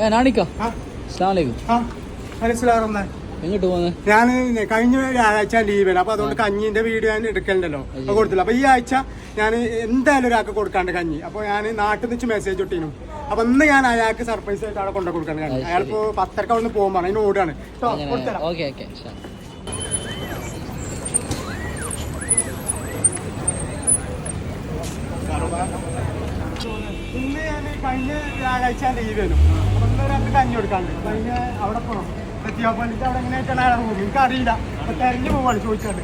ഏ നാണിക്ക? അസ്ലാമലൈക്കും എങ്ങോട്ട് പോകുന്നത് ഞാൻ കഴിഞ്ഞ ആഴ്ച ലീവാണ് അപ്പൊ അതുകൊണ്ട് കഞ്ഞിന്റെ വീഡിയോ ഞാൻ എടുക്കണ്ടല്ലോ അപ്പൊ കൊടുത്തില്ല. അപ്പൊ ഈ ആഴ്ച ഞാൻ എന്തായാലും ഒരാൾക്ക് കൊടുക്കാണ്ട് കഞ്ഞി. അപ്പൊ ഞാൻ നാട്ടിൽ നിന്ന് മെസ്സേജ് ഇട്ടീനു. അപ്പൊ ഇന്ന് ഞാൻ അയാൾക്ക് സർപ്രൈസ് ആയിട്ട് അവിടെ കൊണ്ടു കൊടുക്കണം കഞ്ഞി. അയാളിപ്പോ പത്തരക്ക അവിടെ നിന്ന് പോകുമ്പോൾ അതിന് ഓടാണ്. Okay okay. ഇന്ന് ഞാൻ കഴിഞ്ഞ വ്യാഴാഴ്ച ലീവ് വരും കഞ്ഞി കൊടുക്കാണ്ട് അതിന് അവിടെ പോകണം അവിടെ എങ്ങനെയായിട്ടാണ് അയാൾ പോകുന്നത്? എനിക്ക് അറിയില്ല അപ്പൊ തെരഞ്ഞു പോവാണ് ചോദിച്ചോണ്ട്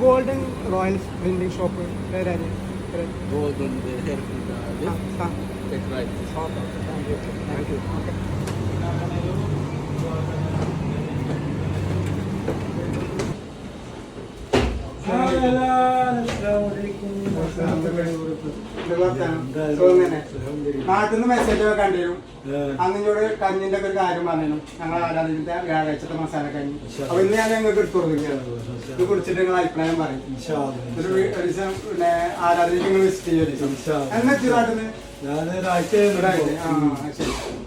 ഗോൾഡൻ റോയൽ പ്രിന്റിംഗ് ഷോപ്പ് പേരാര്? നാട്ടിൽ നിന്ന് മെസ്സേജ് ഒക്കെ കണ്ടിരുന്നു. അന്നിനോട് കഞ്ഞിന്റെ ഒക്കെ ഒരു കാര്യം പറഞ്ഞു ഞങ്ങൾ ആരാധനത്തെ വ്യാഴാഴ്ചത്തെ മസാല കഞ്ഞി. അപ്പൊ ഇന്ന് ഞാൻ ഞങ്ങൾക്ക് എടുത്തു കൊടുക്കുകയാണ് ഇത് കുടിച്ചിട്ട് നിങ്ങൾ അഭിപ്രായം പറയും. ഒരു ദിവസം പിന്നെ ആരാധനയ്ക്ക് നിങ്ങൾ വിസിറ്റ് ചെയ്യും എന്നാ.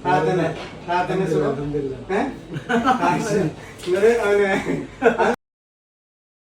പ്രാർത്ഥന പ്രാർത്ഥന സുഖം? നിങ്ങൾ അവനെ